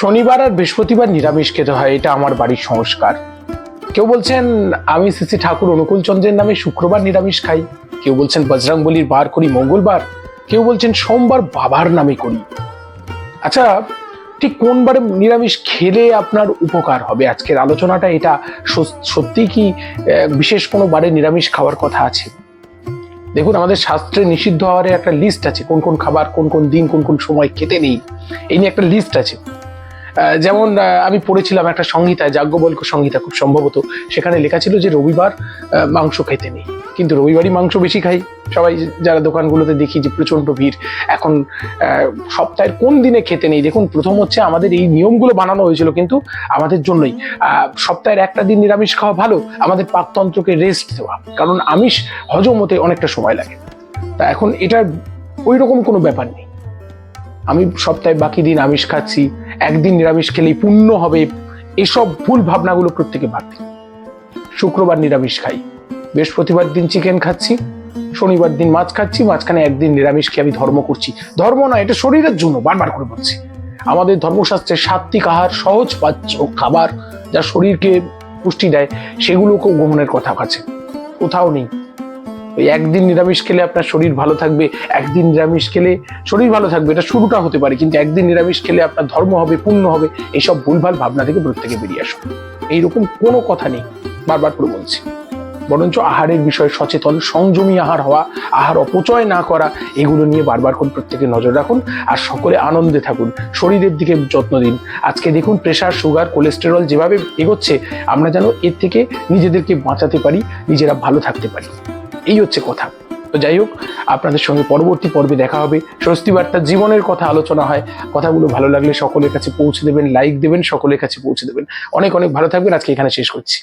শনিবার আর বৃহস্পতিবার নিরামিষ খেতে হয়, এটা আমার বাড়ির সংস্কার। কেউ বলছেন, আমি শ্রী ঠাকুর অনুকূল চন্দ্রের নামে শুক্রবার নিরামিষ খাই। কেউ বলছেন, বজরং বলির বার করি, মঙ্গলবার। কেউ বলছেন, সোমবার বাবার নামে করি। আচ্ছা ঠিক কোন বারে নিরামিষ খেলে আপনার উপকার হবে? আজকের আলোচনাটা এটা সত্যি কি বিশেষ কোনো বারে নিরামিষ খাওয়ার কথা আছে? দেখুন, আমাদের শাস্ত্রে নিষিদ্ধ হওয়ার একটা লিস্ট আছে, কোন কোন খাবার কোন কোন দিন কোন কোন সময় খেতে নেই। এই নিয়ে একটা লিস্ট আছে। যেমন আমি পড়েছিলাম একটা সংহিতায় যাজ্ঞবল্ক সংহিতা, খুব সম্ভবত। সেখানে লেখা ছিল যে রবিবার মাংস খেতে নেই। কিন্তু রবিবারই মাংস বেশি খাই। সবাই যারা দোকানগুলোতে দেখি যে প্রচণ্ড ভিড়, এখন সপ্তাহের কোন দিনে খেতে নেই? দেখুন, প্রথম হচ্ছে আমাদের এই নিয়মগুলো বানানো হয়েছিল কিন্তু আমাদের জন্যই। সপ্তাহের একটা দিন নিরামিষ খাওয়া ভালো, আমাদের পাকতন্ত্রকে রেস্ট দেওয়া। কারণ আমিষ হজম হতে অনেকটা সময় লাগে। তা এখন এটার ওই রকম কোনো ব্যাপার নেই। আমি সপ্তাহে বাকি দিন আমিষ খাচ্ছি। একদিন নিরামিষ খেলেই পুণ্য হবে, এসব ভুল ভাবনাগুলো প্রত্যেকে বাদ দিন শুক্রবার নিরামিষ খাই। বৃহস্পতিবার দিন চিকেন খাচ্ছি, শনিবার দিন মাছ খাচ্ছি, মাঝখানে একদিন নিরামিষ খেয়ে আমি ধর্ম করছি। ধর্ম না এটা শরীরের জন্য বারবার করে বলছি। আমাদের ধর্মশাস্ত্রে সাত্বিক আহার, সহজ পাচ্য খাবার যা শরীরকে পুষ্টি দেয়, সেগুলোকেও গ্রহণের কথা আছে কোথাও নেই। ওই একদিন নিরামিষ খেলে আপনার শরীর ভালো থাকবে, একদিন নিরামিষ খেলে শরীর ভালো থাকবে, এটা শুরুটা হতে পারে, কিন্তু একদিন নিরামিষ খেলে আপনার ধর্ম হবে, পুণ্য হবে, এইসব ভুলভাল ভাবনা থেকে প্রত্যেকে বেরিয়ে আসুন। এইরকম কোনো কথা নেই, বারবার করে বলছি। বরঞ্চ আহারের বিষয়ে সচেতন, সংযমী আহার হওয়া, আহার অপচয় না করা, এগুলো নিয়ে বারবার করে প্রত্যেকে নজর রাখুন আর সকলে আনন্দে থাকুন। শরীরের দিকে যত্ন দিন। আজকে দেখুন প্রেশার, সুগার, কোলেস্টেরল যেভাবে এগোচ্ছে, আমরা যেন এর থেকে নিজেদেরকে বাঁচাতে পারি, নিজেরা ভালো থাকতে পারি। এই হচ্ছে কথা। তো যাই হোক, আপনাদের সঙ্গে পরবর্তী পর্বে দেখা হবে। স্বস্তি জীবনের কথা আলোচনা হয়। কথাগুলো ভালো লাগলে সকলের কাছে পৌঁছে দেবেন লাইক দেবেন, সকলের কাছে পৌঁছে দেবেন। অনেক অনেক ভালো থাকবেন। আজকে এখানে শেষ করছি।